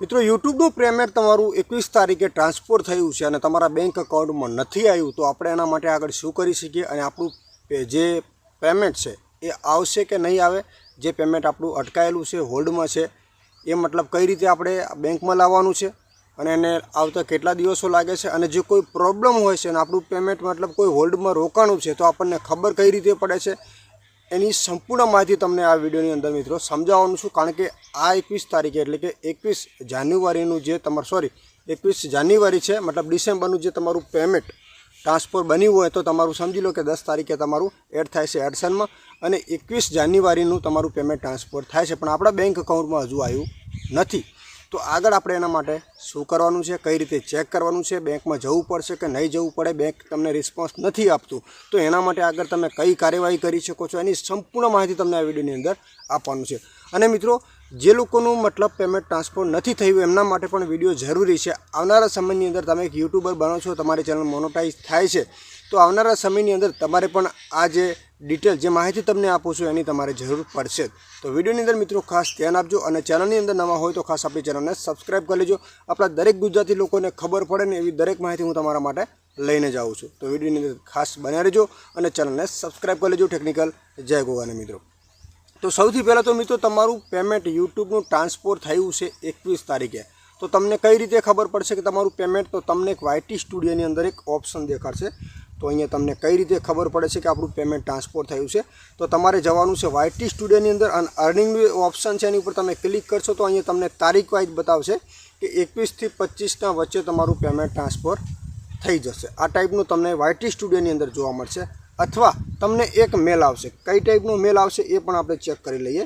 મિત્રો, યુટ્યુબનું પેમેન્ટ તમારું એકવીસ તારીખે ટ્રાન્સફર થયું છે અને તમારા બેંક અકાઉન્ટમાં નથી આવ્યું, તો આપણે એના માટે આગળ શું કરી શકીએ? અને આપણું જે પેમેન્ટ છે, એ આવશે કે નહીં આવે? જે પેમેન્ટ આપણું અટકાયેલું છે, હોલ્ડમાં છે, એ મતલબ કઈ રીતે આપણે બેંકમાં લાવવાનું છે? અને એને આવતા કેટલા દિવસો લાગે છે? અને જે કોઈ પ્રોબ્લેમ હોય છે અને આપણું પેમેન્ટ મતલબ કોઈ હોલ્ડમાં રોકાણું છે, તો આપણને ખબર કઈ રીતે પડે છે? એની સંપૂર્ણ માહિતી તમને આ વિડીયોની અંદર મિત્રો સમજાવવાનું છું, કારણ કે આ એકવીસ તારીખે એટલે કે એકવીસ જાન્યુઆરીનું જે તમારું સોરી એકવીસ જાન્યુઆરી છે, મતલબ ડિસેમ્બરનું જે તમારું પેમેન્ટ ટ્રાન્સફર બન્યું હોય તો તમારું સમજી લો કે દસ તારીખે તમારું એડ થાય છે એડસનમાં અને એકવીસ જાન્યુઆરીનું તમારું પેમેન્ટ ટ્રાન્સફર થાય છે. પણ આપણા બેંક એકાઉન્ટમાં હજુ આવ્યું નથી. તો આગળ આપણે એના માટે શું કરવાનું છે, કઈ રીતે ચેક કરવાનું છે, બેંકમાં જવું પડશે કે નહીં જવું પડે, બેંક તમને રિસ્પોન્સ નથી આપતું, તો એના માટે આગળ તમે કઈ કાર્યવાહી કરી શકો છો, એની સંપૂર્ણ માહિતી તમને આ વિડીયોની અંદર આપવાનું છે. અને મિત્રો, જે લોકોનું મતલબ પેમેન્ટ ટ્રાન્સફર નથી થયું, એમના માટે પણ વીડિયો જરૂરી છે. આવનારા સમયની અંદર તમે એક યુટ્યુબર બનો છો, તમારી ચેનલ મોનોટાઈઝ થાય છે, તો આવનારા સમયની અંદર તમારે પણ આ જે ડિટેલ જે માહિતી તમને આપું છું એની તમારે જરૂર પડશે જ. તો વિડીયોની અંદર મિત્રો ખાસ ધ્યાન આપજો અને ચેનલની અંદર નવા હોય તો ખાસ આપણી ચેનલને સબસ્ક્રાઈબ કરી લેજો. આપણા દરેક ગુજરાતી લોકોને ખબર પડે ને એવી દરેક માહિતી હું તમારા માટે લઈને જાઉં છું. તો વિડીયોની અંદર ખાસ બન્યા રહેજો અને ચેનલને સબસ્ક્રાઈબ કરી લેજો ટેકનિકલ. જય ગોવાને મિત્રો. તો સૌથી પહેલાં તો મિત્રો તમારું પેમેન્ટ યુટ્યુબનું ટ્રાન્સફર થયું છે એકવીસ તારીખે. તો તમને કઈ રીતે ખબર પડશે કે તમારું પેમેન્ટ? તો તમને એક વાયટી સ્ટુડિયોની અંદર એક ઓપ્શન દેખાડશે. તો અહીંયા તમને કઈ રીતે ખબર પડે છે કે આપણું પેમેન્ટ ટ્રાન્સફર થયું છે? તો તમારે જવાનું છે વાયટી સ્ટુડિયોની અંદર અને અર્નિંગનું ઓપ્શન છે એની ઉપર તમે ક્લિક કરશો તો અહીંયા તમને તારીખ વાઇઝ બતાવશે કે એકવીસથી પચીસના વચ્ચે તમારું પેમેન્ટ ટ્રાન્સફર થઈ જશે. આ ટાઈપનું તમને વાયટી સ્ટુડિયોની અંદર જોવા મળશે. અથવા તમને એક મેલ આવશે. કઈ ટાઈપનો મેલ આવશે એ પણ આપણે ચેક કરી લઈએ.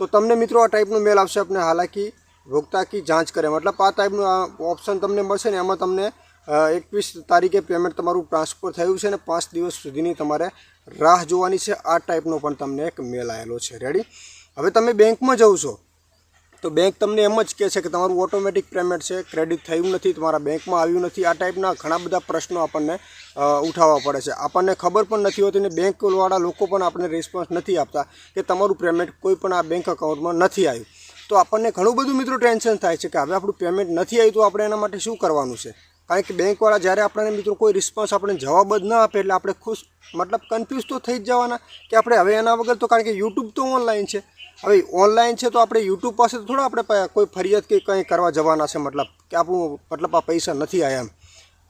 તો તમને મિત્રો આ ટાઈપનું મેલ આવશે. આપણે હાલાકી ભોગતા કી, જાંચ કરે મતલબ આ ટાઈપનું ઓપ્શન તમને મળશે ને એમાં તમને એકવીસ તારીખે પેમેન્ટ તમારું ટ્રાન્સફર થયું છે ને પાંચ દિવસ સુધીની તમારે રાહ જોવાની છે. આ ટાઈપનો પણ તમને એક મેલ આવેલો છે. રેડી હવે તમે બેંકમાં જાઓ છો, તો બેંક તમને એમ જ કહે છે કે તમારું ઓટોમેટિક પેમેન્ટ છે. ક્રેડિટ થયું નથી, તમારા બેંકમાં આવ્યું નથી. આ ટાઈપના ઘણા બધા પ્રશ્નો આપણને ઉઠાવવા પડે છે. આપણને ખબર પણ નથી હોતી ને બેંકવાળા લોકો પણ આપણને રિસ્પોન્સ નથી આપતા કે તમારું પેમેન્ટ કોઈ પણ આ બેંક અકાઉન્ટમાં નથી આવ્યું. તો આપણને ઘણું બધું મિત્રો ટેન્શન થાય છે કે હવે આપણું પેમેન્ટ નથી આવ્યું તો આપણે એના માટે શું કરવાનું છે? કારણ કે બેંકવાળા જ્યારે આપણને મિત્રો કોઈ રિસ્પોન્સ આપણે જવાબ જ ન આપે એટલે આપણે ખુશ, મતલબ કન્ફ્યુઝ તો થઈ જ જવાના કે આપણે હવે એના વગર તો કારણ કે યુટ્યુબ તો ઓનલાઈન છે. હવે ઓનલાઈન છે તો આપણે યુટ્યુબ પાસે થોડા આપણે કોઈ ફરિયાદ કે કંઈ કરવા જવાના છે મતલબ કે આપણું, મતલબ આ પૈસા નથી આવ્યા એમ.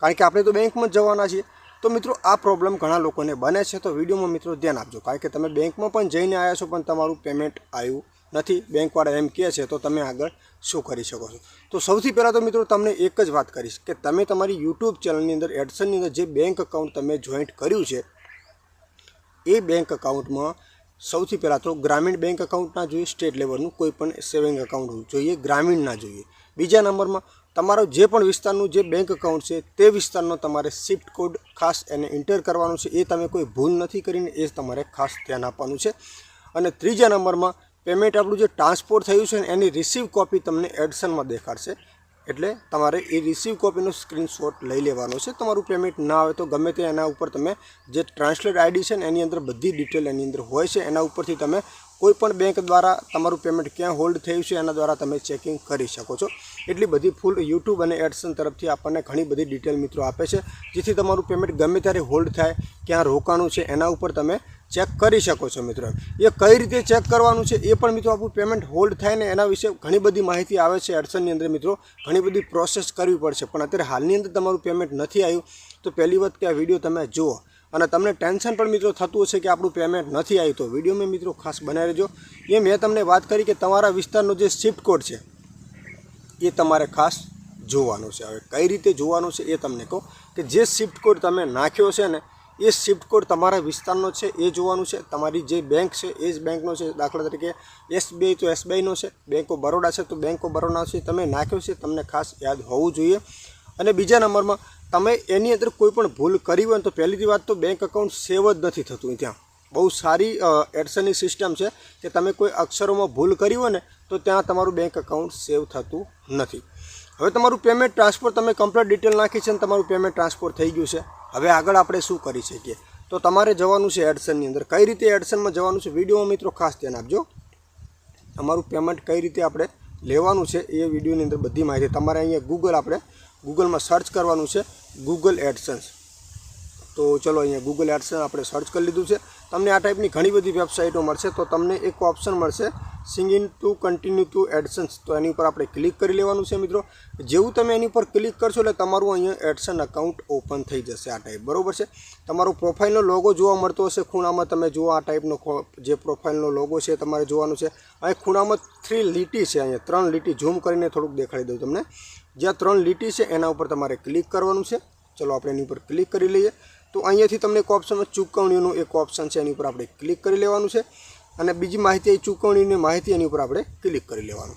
કારણ કે આપણે તો બેંકમાં જ જવાના છીએ. તો મિત્રો આ પ્રોબ્લેમ ઘણા લોકોને બને છે. તો વિડીયોમાં મિત્રો ધ્યાન આપજો. કારણ કે તમે બેંકમાં પણ જઈને આવ્યા છો પણ તમારું પેમેન્ટ આવ્યું નથી બેંકવાળા એમ કહે છે, તો તમે આગળ શું કરી શકો છો? તો સૌથી પહેલાં તો મિત્રો તમને એક જ વાત કરીશ કે તમે તમારી યુટ્યુબ ચેનલની અંદર એડસનની અંદર જે બેંક એકાઉન્ટ તમે જોઈન્ટ કર્યું છે, એ બેંક અકાઉન્ટમાં સૌથી પહેલાં તો ગ્રામીણ બેંક એકાઉન્ટના જોઈએ સ્ટેટ લેવલનું કોઈ પણ સેવિંગ અકાઉન્ટ જોઈએ, ગ્રામીણ ના જોઈએ. બીજા નંબરમાં તમારો જે પણ વિસ્તારનું જે બેંક અકાઉન્ટ છે, તે વિસ્તારનો તમારે શિફ્ટ કોડ ખાસ એને એન્ટર કરવાનું છે, એ તમે કોઈ ભૂલ નથી કરીને એ તમારે ખાસ ધ્યાન આપવાનું છે. અને ત્રીજા નંબરમાં પેમેન્ટ આપણું જે ટ્રાન્સપોર્ટ થયું છે એની રિસીવ કોપી તમને એડસનમાં દેખાડશે. એટલે તમારે એ રિસીવ કોપીનો સ્ક્રીનશોટ લઈ લેવાનો છે. તમારું પેમેન્ટ ના આવે તો ગમે તે એના ઉપર તમે જે ટ્રાન્સલેટ આઈડી છે ને, એની અંદર બધી ડિટેલ એની અંદર હોય છે. એના ઉપરથી તમે કોઈ પણ બેંક દ્વારા તમારું પેમેન્ટ ક્યાં હોલ્ડ થયું છે, એના દ્વારા તમે ચેકિંગ કરી શકો છો. એટલી બધી ફૂલ યુટ્યુબ અને એડસન તરફથી આપણને ઘણી બધી ડિટેલ મિત્રો આપે છે. જેથી તમારું પેમેન્ટ ગમે ત્યારે હોલ્ડ થાય, ક્યાં રોકાણું છે, એના ઉપર તમે ચેક કરી શકો છો મિત્રો એ કઈ રીતે ચેક કરવાનું છે એ પણ મિત્રો આપણું પેમેન્ટ હોલ્ડ થાય ને એના વિશે ઘણી બધી માહિતી આવે છે એડસનની અંદર મિત્રો. ઘણી બધી પ્રોસેસ કરવી પડશે. પણ અત્યારે હાલની અંદર તમારું પેમેન્ટ નથી આવ્યું. તો પહેલી વખત કે આ વીડિયો તમે જુઓ. અને તમને ટેન્શન પણ મિત્રો થતું હશે કે આપણું પેમેન્ટ નથી આવ્યું. તો વિડીયોમાં મિત્રો ખાસ બનાવી રહેજો એ મેં તમને વાત કરી કે તમારા વિસ્તારનો જે શિફ્ટ કોડ છે, એ તમારે ખાસ જોવાનું છે. હવે કઈ રીતે જોવાનું છે એ તમને કહો કે જે શિફ્ટ કોડ તમે નાખ્યો છે ને એ શિફ્ટ કોડ તમારા વિસ્તારનો છે, એ જોવાનું છે. તમારી જે બેંક છે, એ જ બેંકનો છે. દાખલા તરીકે એસબીઆઈ તો એસબીઆઈનો છે બેંક ઓફ બરોડા છે તો બેંક ઓફ બરોડા છે. તમે નાખ્યો છે, તમને ખાસ યાદ હોવું જોઈએ. અને બીજા નંબરમાં, તમે એની અંદર કોઈ પણ ભૂલ કરી હોય તો પહેલીથી વાત તો બેંક અકાઉન્ટ સેવ જ નથી થતું ત્યાં. બહુ સારી એડસનની સિસ્ટમ છે કે તમે કોઈ અક્ષરોમાં ભૂલ કરી હોય ને તો ત્યાં તમારું બેંક અકાઉન્ટ સેવ થતું નથી. હવે તમારું પેમેન્ટ ટ્રાન્સફર તમે કમ્પ્લીટ ડિટેલ નાખી છે અને તમારું પેમેન્ટ ટ્રાન્સફર થઈ ગયું છે. હવે આગળ આપણે શું કરી શકીએ? તો તમારે જવાનું છે એડસનની અંદર. કઈ રીતે એડસનમાં જવાનું છે વિડીયોમાં મિત્રો ખાસ ધ્યાન આપજો. તમારું પેમેન્ટ કઈ રીતે આપણે લેવાનું છે એ વિડીયોની અંદર બધી માહિતી તમારે અહીંયા ગૂગલ આપણે ગૂગલમાં સર્ચ કરવાનું છે ગૂગલ એડસન્સ તો ચલો અહીંયા ગૂગલ એડ્સ આપણે સર્ચ કરી લીધું છે. તમને આ ટાઈપની ઘણી બધી વેબસાઇટો મળશે, તો તમને એક ઓપ્શન મળશે signing to continue to AdSense તો એની ઉપર આપણે ક્લિક કરી લેવાનું છે મિત્રો. જેવું તમે એની ઉપર ક્લિક કરશો એટલે તમારું અહીંયા એડસન અકાઉન્ટ ઓપન થઈ જશે આ ટાઈપ બરોબર છે? તમારો પ્રોફાઇલનો લોગો જોવા મળતો હશે. ખૂણામાં તમે જુઓ આ ટાઈપનો જે પ્રોફાઇલનો લોગો છે તમારે જોવાનું છે. અહીં ખૂણામાં થ્રી લીટી છે અહીંયા, ત્રણ લીટી. ઝૂમ કરીને થોડુંક દેખાડી દઉં તમને. જ્યાં ત્રણ લીટી છે એના ઉપર તમારે ક્લિક કરવાનું છે. ચલો આપણે એની ઉપર ક્લિક કરી લઈએ. તો અહીંયાથી તમને એક ઓપ્શન ચૂકવણીનું એક ઓપ્શન છે, એની ઉપર આપણે ક્લિક કરી લેવાનું છે. અને બીજી માહિતી એ ચૂકવણીની માહિતી એની ઉપર આપણે ક્લિક કરી લેવાનું.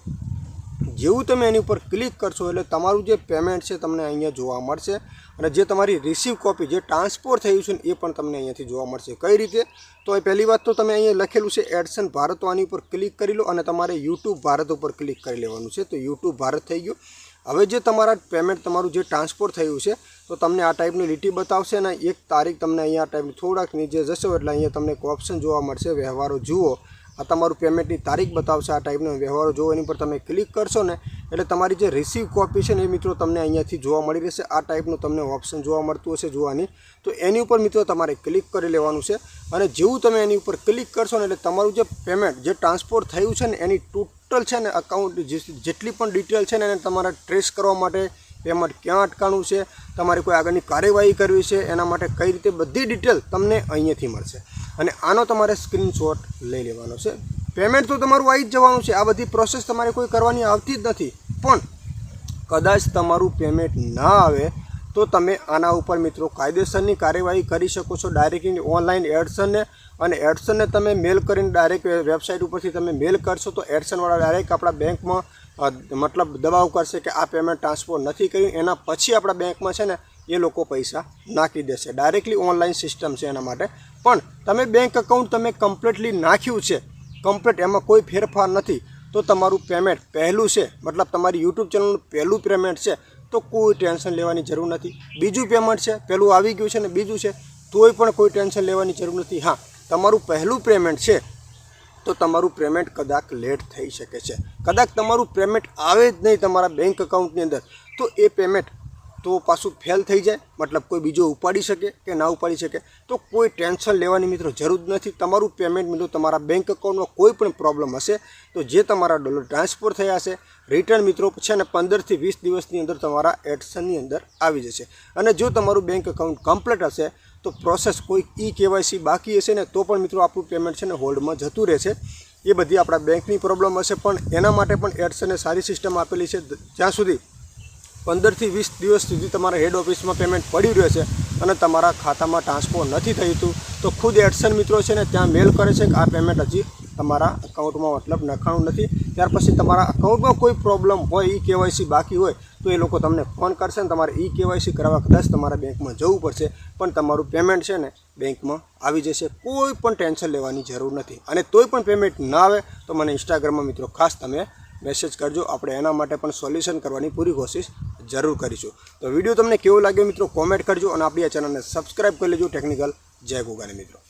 જેવું તમે એની ઉપર ક્લિક કરશો એટલે તમારું જે પેમેન્ટ છે તમને અહીંયા જોવા મળશે. અને જે તમારી રિસીવ કોપી જે ટ્રાન્સફર થયું છે એ પણ તમને અહીંયાથી જોવા મળશે. કઈ રીતે? તો એ પહેલી વાત તો તમે અહીંયા લખેલું છે એડસન ભારત આની ઉપર ક્લિક કરી લો અને તમારે યુટ્યુબ ભારત ઉપર ક્લિક કરી લેવાનું છે. તો યુટ્યુબ ભારત થઈ ગયું. હવે જે તમારા પેમેન્ટ તમારું જે ટ્રાન્સફર થયું છે, તો તમને આ ટાઈપની લીટી બતાવશે અને એક તારીખ તમને અહીંયા ટાઈપની થોડાક નીચે જશો એટલે અહીંયા તમને એક ઓપ્શન જોવા મળશે, વ્યવહારો જુઓ. આ તમારું પેમેન્ટની તારીખ બતાવશે, આ ટાઈપનો વ્યવહારો જુઓ, એની પર તમે ક્લિક કરશો ને એટલે તમારી જે રિસીવ કોપી છે ને એ મિત્રો તમને અહીંયાથી જોવા મળી રહેશે. આ ટાઈપનું તમને ઓપ્શન જોવા મળતું હશે જોવાની. તો એની ઉપર મિત્રો તમારે ક્લિક કરી લેવાનું છે અને જેવું તમે એની ઉપર ક્લિક કરશો ને એટલે તમારું જે પેમેન્ટ જે ટ્રાન્સપોર્ટ થયું છે ને એની ટોટલ છે ને અકાઉન્ટ જેટલી પણ ડિટેલ છે ને એને તમારે ટ્રેસ કરવા માટે પેમેન્ટ ક્યાં અટકાણું છે, તમારે કોઈ આગળની કાર્યવાહી કરવી છે, એના માટે કઈ રીતે બધી ડિટેલ તમને અહીંયાથી મળશે. અને આનો તમારે સ્ક્રીનશોટ લઈ લેવાનો છે. પેમેન્ટ તો તમારું આવી જ જવાનું છે. આ બધી પ્રોસેસ તમારે કોઈ કરવાની આવતી જ નથી. પણ કદાચ તમારું પેમેન્ટ ના આવે તો તમે આના ઉપર મિત્રો કાયદેસરની કાર્યવાહી કરી શકો છો ડાયરેક્ટલી ઓનલાઈન એડસનને અને એડસનને તમે મેલ કરીને ડાયરેક્ટ વેબસાઇટ ઉપરથી તમે મેલ કરશો તો એડસનવાળા ડાયરેક્ટ આપણા બેંકમાં મતલબ દબાવ કરશે કે આ પેમેન્ટ ટ્રાન્સફર નથી કર્યું. એના પછી આપણા બેંકમાં છે ને એ લોકો પૈસા નાખી દેશે. ડાયરેક્ટલી ઓનલાઈન સિસ્ટમ છે એના માટે. પણ તમે બેંક એકાઉન્ટ તમે કમ્પ્લીટલી નાખ્યું છે કમ્પ્લીટ એમાં કોઈ ફેરફાર નથી, તો તમારું પેમેન્ટ પહેલું છે. મતલબ તમારી યુટ્યુબ ચેનલનું પહેલું પેમેન્ટ છે. તો કોઈ ટેન્શન લેવાની જરૂર નથી. બીજું પેમેન્ટ છે પહેલું આવી ગયું છે ને બીજું છે, તોય પણ કોઈ ટેન્શન લેવાની જરૂર નથી. હા, તમારું પહેલું પેમેન્ટ છે, તો તમારું પેમેન્ટ કદાચ લેટ થઈ શકે છે. કદાચ તમારું પેમેન્ટ આવે જ નહીં તમારા બેંક એકાઉન્ટની અંદર, તો એ પેમેન્ટ તો પાછું ફેલ થઈ જાય, મતલબ કોઈ બીજો ઉપાડી શકે કે ના ઉપાડી શકે, તો કોઈ ટેન્શન લેવાની મિત્રો જરૂર નથી. તમારું પેમેન્ટ મિત્રો તમારા બેંક એકાઉન્ટમાં કોઈ પણ પ્રોબ્લેમ હશે, તો જે તમારા ડોલર ટ્રાન્સફર થયા હશે રિટર્ન મિત્રો છે ને પંદરથી વીસ દિવસની અંદર તમારા એડસનની અંદર આવી જશે. અને જો તમારું બેંક એકાઉન્ટ કમ્પ્લીટ હશે, તો પ્રોસેસ કોઈ ઈ કેવાયસી બાકી હશે ને, તો પણ મિત્રો આપણું પેમેન્ટ છે ને હોલ્ડમાં જતું રહેશે. એ બધી આપણા બેંકની પ્રોબ્લેમ હશે, પણ એના માટે પણ એડસને સારી સિસ્ટમ આપેલી છે. જ્યાં સુધી પંદરથી વીસ દિવસ સુધી તમારા હેડ ઓફિસમાં પેમેન્ટ પડી રહેશે અને તમારા ખાતામાં ટ્રાન્સફર નથી થયું તો ખુદ એડસન મિત્રો છે ને ત્યાં મેલ કરે છે કે આ પેમેન્ટ હજી તમારા અકાઉન્ટમાં મતલબ નખાણું નથી. ત્યાર પછી તમારા અકાઉન્ટમાં કોઈ પ્રોબ્લેમ હોય, ઈ કેવાયસી બાકી હોય, તો એ લોકો તમને ફોન કરશે ને તમારે ઈ કેવાયસી કરાવવા કદાચ તમારા બેંકમાં જવું પડશે. પણ તમારું પેમેન્ટ છે ને બેંકમાં આવી જશે. કોઈ પણ ટેન્શન લેવાની જરૂર નથી. અને તોય પણ પેમેન્ટ ના આવે તો મને ઇન્સ્ટાગ્રામમાં મિત્રો ખાસ તમે મેસેજ કરજો. આપણે એના માટે પણ સોલ્યુશન કરવાની પૂરી કોશિશ જરૂર કરીશું. તો વીડિયો તમને કેવો લાગ્યો મિત્રો કોમેન્ટ કરજો અને આપણી આ ચેનલને સબસ્ક્રાઈબ કરી લેજો ટેકનિકલ જય ગોગાને મિત્રો.